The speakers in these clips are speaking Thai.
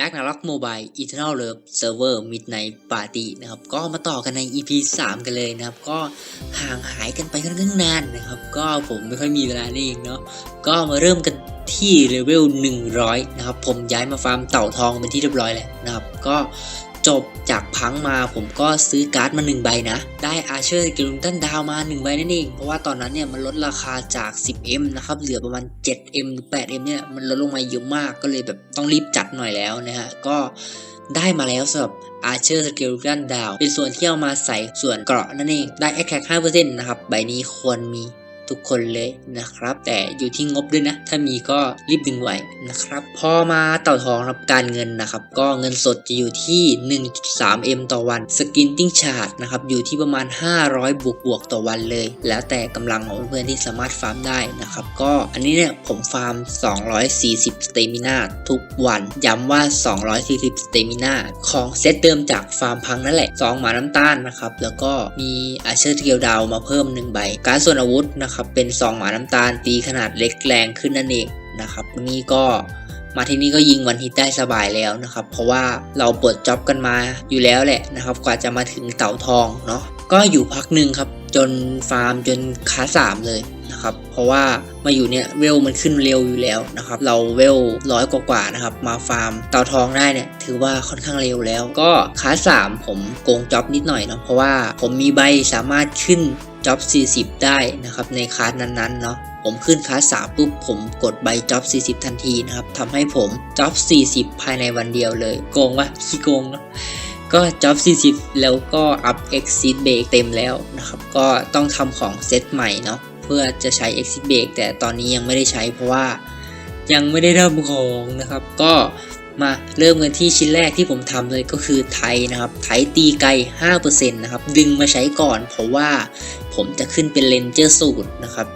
r a g n a r o k Mobile Eternal Love Server Midnight Party นะครับก็มาต่อกันใน EP 3 กันเลยนะครับ ก็ห่างหายกันไปค่อนข้างนานนะครับ ก็ผมไม่ค่อยมีเวลานี่เองเนาะก็มาเริ่มกันที่เลเวล100 นะครับ ผมย้ายมาฟาร์มเต่าทองเป็นที่เรียบร้อยแล้วนะครับ ก็ จบจากพังมาผมก็ซื้อการ์ดมา 1 ใบนะ ได้อาเชอร์เกลุนตันดาวมา 1 ใบนั่นเอง เพราะว่าตอนนั้นเนี่ยมันลดราคาจาก 10M นะครับ เหลือประมาณ 7M หรือ 8M เนี่ยมันลดลงมาเยอะมากก็เลยแบบต้องรีบจัดหน่อยแล้วนะฮะ ก็ได้มาแล้วสำหรับ Archer Skeleton Down เป็นส่วนที่เอามาใส่ส่วนเกราะนั่นเอง ได้ Attack 5%นะครับ ใบนี้ควรมี ทุกคนเลยนะครับ แต่อยู่ที่งบด้วยนะ ถ้ามีก็รีบดึงไหวนะครับ พอมาเต่าทองรับการเงินนะครับ ก็เงินสดจะอยู่ที่ 1.3M ต่อวัน สกินติ้งชาร์ดนะครับ อยู่ที่ประมาณ 500 บวกบวกต่อวันเลย แล้วแต่กำลังของเพื่อนๆที่สามารถฟาร์มได้นะครับ ก็อันนี้เนี่ยผมฟาร์ม 240 สเตมินาทุกวัน ย้ำว่า 240 สเตมินาของเซตเดิมจากฟาร์มพังนั่นแหละ 2 หมาน้ำตาลนะครับ แล้วก็มีอาเชอร์เทียวดาวมาเพิ่ม1ใบ การส่วนอาวุธนะครับเป็นซองหมาน้ำตาลตีขนาดเล็กแรงขึ้นนั่นเองนะครับนี่ก็มาที่นี่ก็ยิงวันฮิตได้สบายแล้วนะครับ เพราะว่าเราเปิดจ็อบกันมาอยู่แล้วแหละนะครับ กว่าจะมาถึงเต่าทองเนาะก็อยู่พักหนึ่งครับ จนฟาร์มจนค้าสามเลย นะครับ เพราะว่ามาอยู่เนี่ยเวลมันขึ้นเร็วอยู่แล้วนะครับ เราเวลร้อยกว่าๆนะครับ มาฟาร์มเต่าทองได้เนี่ยถือว่าค่อนข้างเร็วแล้ว ก็ค้าสามผมโกงจ็อบนิดหน่อยเนาะเพราะว่าผมมีใบสามารถขึ้นจ็อบ 40 ได้นะครับในคลาสนั้นๆเนาะผมขึ้นคลาสสามปุ๊บผมกดใบจ็อบ 40 ทันทีนะครับทำให้ผมจ็อบ 40 ภายในวันเดียวเลย โกงวะขี้โกงเนาะก็จ็อบ40 แล้วก็อัพ exit break เต็มแล้วนะครับ ก็ต้องทำของเซตใหม่เนาะ เพื่อจะใช้ exit break แต่ตอนนี้ยังไม่ได้ใช้เพราะว่ายังไม่ได้ทำของนะครับ ก็มาเริ่มกันที่ชิ้นแรกที่ผมทำเลยก็คือไทยนะครับ ไทยตีไกล 5%นะครับ ดึงมาใช้ก่อน เพราะว่าผมจะขึ้นเป็นเลนเจอร์สูตรนะครับ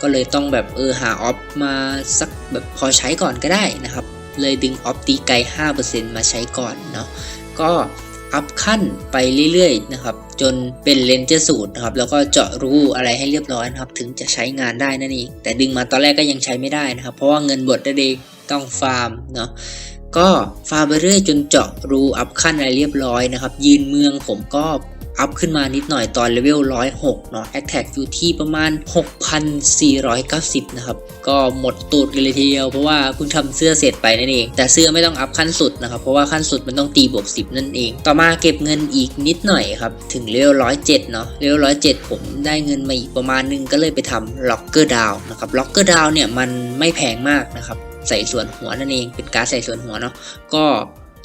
ก็เลยต้องแบบเออหาออฟมาสักแบบพอใช้ก่อนก็ได้นะครับ เลยดึงออฟตีไกล 5%มาใช้ก่อนเนาะ ก็ อัพขั้นไปเรื่อยๆนะครับ จนเป็นเลนเจอร์สูตรนะครับ แล้วก็เจาะรูอะไรให้เรียบร้อยนะครับ ถึงจะใช้งานได้นั่นเอง แต่ดึงมาตอนแรกก็ยังใช้ไม่ได้นะครับ เพราะว่าเงินบดนั่นเองต้องฟาร์มเนาะก็ฟาร์มไปเรื่อยจนเจาะรูอัพขั้นอะไรเรียบร้อยนะครับ ยืนเมืองผมก็ อัพขึ้นมานิดหน่อยตอนเลเวล106เนาะ a t t a c อยู่ที่ประมาณ 6,490 นะครับ ก็หมดตูดกันเลยทีเดียวเพราะว่าเพิ่งทำเสื้อเสร็จไปนั่นเอง แต่เสื้อไม่ต้องอัพขั้นสุดนะครับ เพราะว่าขั้นสุดมันต้องตีบวก 10 นั่นเอง ต่อมาเก็บเงินอีกนิดหน่อยครับ ถึงเลเวล107 เนาะเลเวล107 ผมได้เงินมาอีกประมาณนึงก็เลยไปทำล็อกเกอร์ดาวนะครับล็อกเกอร์ดาวเนี่ยมันไม่แพงมากนะครับใส่ส่วนหัวนั่นเองเป็นการใส่ส่วนหัวเนาะก็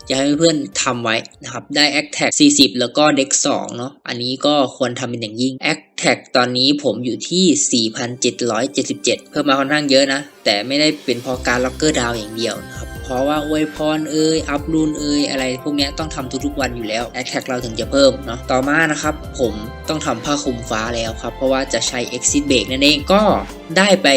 อยากให้เพื่อนๆทำไว้นะครับ ได้ a c t a g 40 แล้วก็ Dex 2เนาะอันนี้ก็ควรทำเป็นอย่างยิ่ง a c t a g ตอนนี้ผมอยู่ที่ 4,777 เพิ่มมาค่อนข้างเยอะนะ แต่ไม่ได้เป็นเพราะการล็อกเกอร์ดาวอย่างเดียวนะ ครับเพราะว่าอวยพรเอ่ยอัพรูนเอ่ยอะไร พวกนี้ต้องทำทุกๆวันอยู่แล้วแอคแท็กเราถึงจะเพิ่มเนาะต่อมานะครับผมต้องทำผ้าคลุมฟ้าแล้วครับ เพราะว่าจะใช้ exit break นั่นเองก็ได้ไป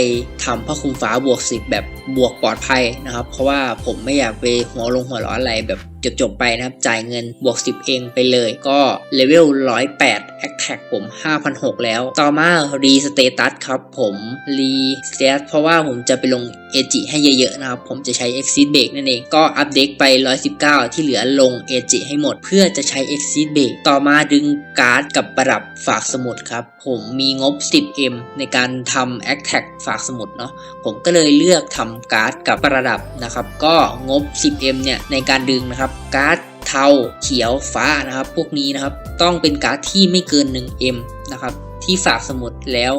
ทำผ้าคลุมฟ้าบวก 10 แบบบวกปลอดภัยนะครับ เพราะว่าผมไม่อยากไปหัวลงหัวร้อนอะไรแบบ จบๆไปนะครับ จ่ายเงินบวก 10 เองไปเลย ก็เลเวล 108 a t t a c ผม5,600แล้ว ต่อมา รีสเตตัสครับผมรีสเตตัสเพราะว่าผมจะไปลงเอจิให้เยอะๆนะครับ ผมจะใช้ exit break นั่นเอง ก็อัปเดตไป 119 ที่เหลือลงเอจิให้หมด เพื่อจะใช้ exit break ต่อมาดึงการ์ดกับประดับฝากสมุดครับ ผมมีงบ 10M ในการทำ a t t a c ฝากสมุดเนาะผมก็เลยเลือกทำการ์ดกับประดับนะครับ ก็งบ 10M เนี่ยในการดึงนะครับการ์ดเทาเขียวฟ้านะครับ พวกนี้นะครับต้องเป็นการ์ดที่ไม่เกิน 1M นะครับ ที่ฝากสมุดแล้ว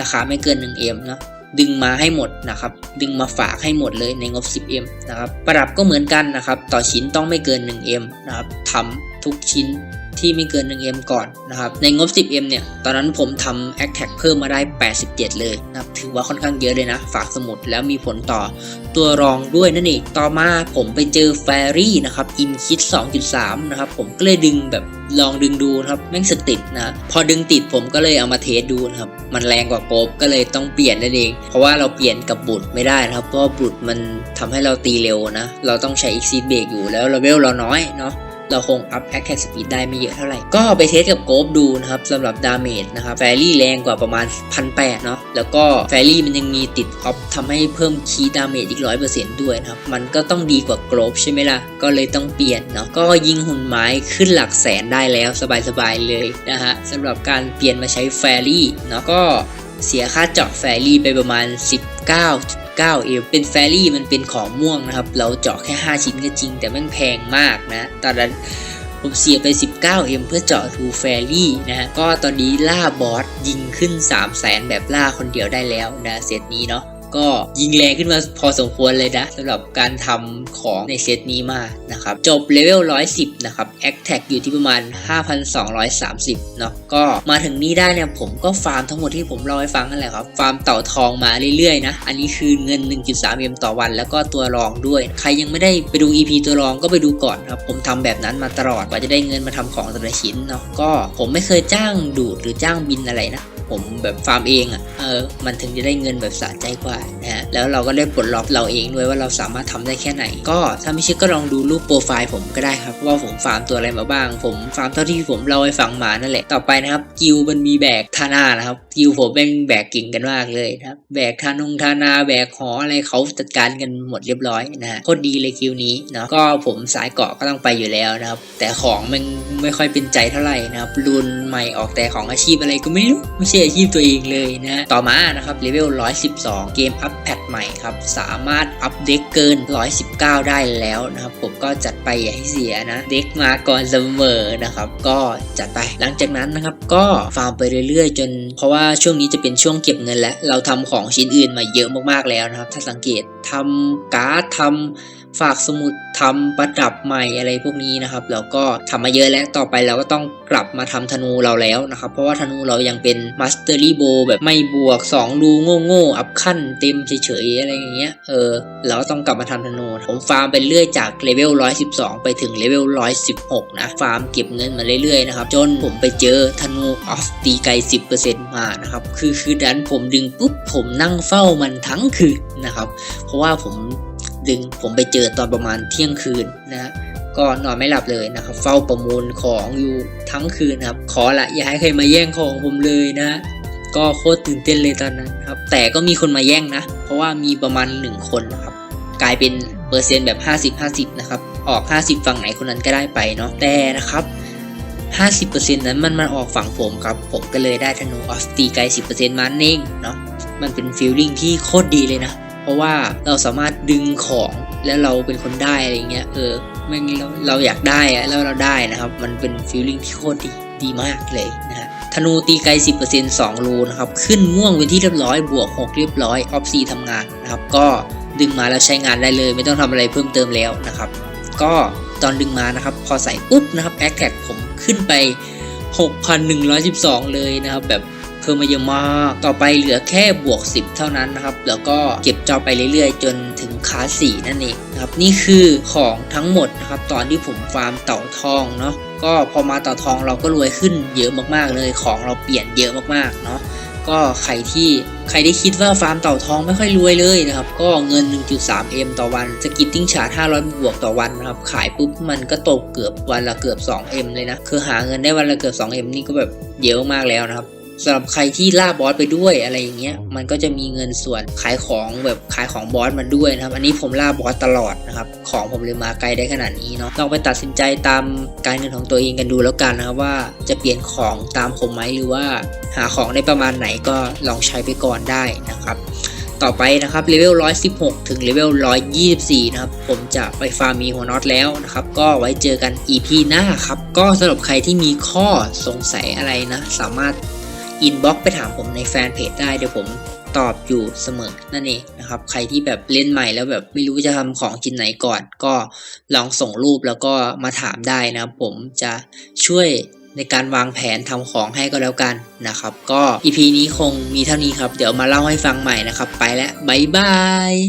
ราคาไม่เกิน 1M เนาะดึงมาให้หมดนะครับ ดึงมาฝากให้หมดเลยในงบ 10M นะครับ ประดับก็เหมือนกันนะครับ ต่อชิ้นต้องไม่เกิน 1M นะครับทำทุกชิ้น ที่ไม่เกิน 1M ก่อนนะครับ ในงบ 10M เนี่ย ตอนนั้นผมทำ a c t a c เพิ่มมาได้ 87 เลยนะครับ ถือว่าค่อนข้างเยอะเลยนะ ฝากสมุดแล้วมีผลต่อตัวรองด้วยนั่นเอง ต่อมาผมไปเจอแฟรี่นะครับ อินคิด 2.3 นะครับ ผมก็เลยดึงแบบลองดึงดูนะครับ แม่งสกติดนะ พอดึงติดผมก็เลยเอามาเทสดูนะครับ มันแรงกว่าโกบก็เลยต้องเปลี่ยนนั่นเอง เพราะว่าเราเปลี่ยนกับบุตรไม่ได้นะครับ เพราะบุตรมันทำให้เราตีเร็วนะ เราต้องใช้ exit break อยู่แล้วเลเวลเราน้อยเนาะ เราคงอัพ Attack Speed ได้ไม่เยอะเท่าไหร่ ก็ไปเทสกับโกบดูนะครับสำหรับดาเมจนะครับแฟรี่แรงกว่าประมาณ1,800เนาะแล้วก็แฟรี่มันยังมีติดออฟทำให้เพิ่มคีดาเมจอีก100%ด้วยนะครับ มันก็ต้องดีกว่าโกบใช่ไหมล่ะ ก็เลยต้องเปลี่ยนเนาะก็ยิงหุ่นไม้ขึ้นหลักแสนได้แล้วสบายๆเลยนะฮะสำหรับการเปลี่ยนมาใช้แฟรี่เนาะก็เสียค่าเจาะแฟรี่ไปประมาณ 19 9เอเป็นแฟรี่มันเป็นของม่วงนะครับ เราเจาะแค่ 5 ชิ้นก็จริง แต่แม่งแพงมากนะ ตอนนั้นผมเสียไป 19เอเพื่อเจาะทูแฟรี่นะฮะ ก็ตอนนี้ล่าบอสยิงขึ้น 3 0 0แสนแบบล่าคนเดียวได้แล้วนะเซตนี้เนาะ ก็ยิงแรงขึ้นมาพอสมควรเลยนะสำหรับการทำของในเซตนี้มานะครับ จบเลเวล 110 นะครับ a c t a c อยู่ที่ประมาณ 5,230 เนาะก็มาถึงนี้ได้เนี่ยผมก็ฟาร์มทั้งหมดที่ผมเล่าให้ฟังนั่นแหละครับ ฟาร์มเต่าทองมาเรื่อยๆนะ อันนี้คือเงิน 1.3 m ต่อวัน แล้วก็ตัวรองด้วย ใครยังไม่ได้ไปดู EP ตัวรองก็ไปดูก่อนครับ ผมทำแบบนั้นมาตลอดกว่าจะได้เงินมาทำของแต่ละชิ้นเนาะก็ผมไม่เคยจ้างดูดหรือจ้างบินอะไรนะ ผมแบบฟาร์มเองอะ่ะเออมันถึงจะได้เงินแบบสะใจกว่านะฮะแล้วเราก็ได้ปลดล็อกเราเองด้วยว่าเราสามารถทำได้แค่ไหน ก็ถ้าไม่เชื่อก็ลองดูรูปโปรไฟล์ผมก็ได้ครับว่าผมฟาร์มตัวอะไรมาบ้าง ผมฟาร์มเท่าที่ผมเล่าให้ฟังมานั่นแหละต่อไปนะครับกิวมันมีแบกทานานะครับกิวผมแม่งแบกเก่งกันมากเลยนะครับแบกทานงทานาแบกหออะไรเขาจัดการกันหมดเรียบร้อยนะฮะโคตรดีเลยคิวนี้เนาะก็ผมสายเกาะก็ต้องไปอยู่แล้วนะครับ แต่ของมันไม่ค่อยเป็นใจเท่าไหร่นะครับรุนใหม่ออกแต่ของอาชีพอะไรก็ไม่รู้ไม่ใช่อาชีพตัวเองเลยนะต่อมานะครับเลเวล 112 เกมอัพแพทใหม่ครับ สามารถอัพเด็กเกิน 119 ได้แล้วนะครับ ผมก็จัดไปอย่าให้เสียนะ เด็กมาก่อนเสมอนะครับ ก็จัดไปหลังจากนั้นนะครับก็ฟาร์มไปเรื่อยๆ จน เพราะว่าช่วงนี้จะเป็นช่วงเก็บเงินแล้ว เราทำของชิ้นอื่นมาเยอะมากๆแล้วนะครับ ถ้าสังเกตทำการ์ดทำ ฝากสมุดทำประดับใหม่อะไรพวกนี้นะครับ แล้วก็ทำมาเยอะแล้วต่อไปเราก็ต้องกลับมาทำธนูเราแล้วนะครับ เพราะว่าธนูเรายังเป็นมาสเตอรี่โบแบบไม่บวก 2 รูโง่ๆอัพขั้นเต็มเฉยๆอะไรอย่างเงี้ยเออเราก็ต้องกลับมาทำธนู ผมฟาร์มไปเรื่อยจากเลเวล112 ไปถึงเลเวล116 นะฟาร์มเก็บเงินมาเรื่อยๆนะครับจนผมไปเจอธนูออฟตีไกล10%มานะครับคือคือดันผมดึงปุ๊บผมนั่งเฝ้ามันทั้งคืนนะครับ เพราะว่าผม ดึงผมไปเจอตอนประมาณเที่ยงคืนนะฮะก็นอนไม่หลับเลยนะครับเฝ้าประมูลของอยู่ทั้งคืนนะครับ ขอละอย่าให้ใครมาแย่งของผมเลยนะ ก็โคตรตื่นเต้นเลยตอนนั้นครับ แต่ก็มีคนมาแย่งนะ เพราะว่ามีประมาณหนึ่งคนนะครับ กลายเป็นเปอร์เซ็นต์แบบ 50-50 นะครับ ออก 50 ฝั่งไหนคนนั้นก็ได้ไปเนาะแต่นะครับ 50%นั้นมันมาออกฝั่งผมครับ ผมก็เลยได้ธนูออฟตีไกล10%มาเองเนาะมันเป็นฟีลลิ่งที่โคตรดีเลยนะ เพราะว่าเราสามารถ ดึงของแล้วเราเป็นคนได้อะไรเงี้ยเออแม่งเราเราอยากได้อะแล้วเราได้นะครับ มันเป็นฟีลลิ่งที่โคตรดีดีมากเลยนะฮะธนูตีไกล 10% 2รูนะครับ ขึ้นม่วงเป็นที่เรียบร้อยบวก 6 เรียบร้อยออฟซีทำงานนะครับ ก็ดึงมาแล้วใช้งานได้เลย ไม่ต้องทำอะไรเพิ่มเติมแล้วนะครับ ก็ตอนดึงมานะครับ พอใส่ปุ๊บนะครับแอคแท็กผมขึ้นไป 6,112 เลยนะครับ แบบ เพิ่มมาเยอะมาก ต่อไปเหลือแค่บวก 10 เท่านั้นนะครับ แล้วก็เก็บจอไปเรื่อยๆ จนถึงคาสี่นั่นเองนะครับ นี่คือของทั้งหมดนะครับ ตอนที่ผมฟาร์มเต่าทองเนาะ ก็พอมาเต่าทองเราก็รวยขึ้นเยอะมากๆเลย ของเราเปลี่ยนเยอะมากๆเนาะก็ใครที่ใครที่คิดว่าฟาร์มเต่าทองไม่ค่อยรวยเลยนะครับ ก็เงิน 1.3M ต่อวัน สกิตติ้งชาร์จ500 บวกต่อวันนะครับ ขายปุ๊บมันก็ตกเกือบวันละเกือบ 2M เลยนะ คือหาเงินได้วันละเกือบ 2M นี่ก็แบบเยอะมากแล้วนะครับ สำหรับใครที่ล่าบอสไปด้วยอะไรอย่างเงี้ยมันก็จะมีเงินส่วนขายของแบบขายของบอสมันด้วยนะครับ อันนี้ผมล่าบอสตลอดนะครับ ของผมเลยมาไกลได้ขนาดนี้เนาะลองไปตัดสินใจตามการเงินของตัวเองกันดูแล้วกันนะครับว่าจะเปลี่ยนของตามผมไหมหรือว่าหาของได้ประมาณไหนก็ลองใช้ไปก่อนได้นะครับต่อไปนะครับเลเวล 116 ถึงเลเวล 124 นะครับ ผมจะไปฟาร์มมีหัวน็อตแล้วนะครับ ก็ไว้เจอกัน EP หน้าครับ ก็สำหรับใครที่มีข้อสงสัยอะไรนะ สามารถ อินบ็อกไปถามผมในแฟนเพจได้เดี๋ยวผมตอบอยู่เสมอนั่นเองนะครับ ใครที่แบบเล่นใหม่แล้วแบบไม่รู้จะทำของชิ้นไหนก่อน ก็ลองส่งรูปแล้วก็มาถามได้นะครับผมจะช่วยในการวางแผนทำของให้ก็แล้วกันนะครับ ก็ EP นี้คงมีเท่านี้ครับ เดี๋ยวมาเล่าให้ฟังใหม่นะครับ ไปแล้ว บ๊ายบาย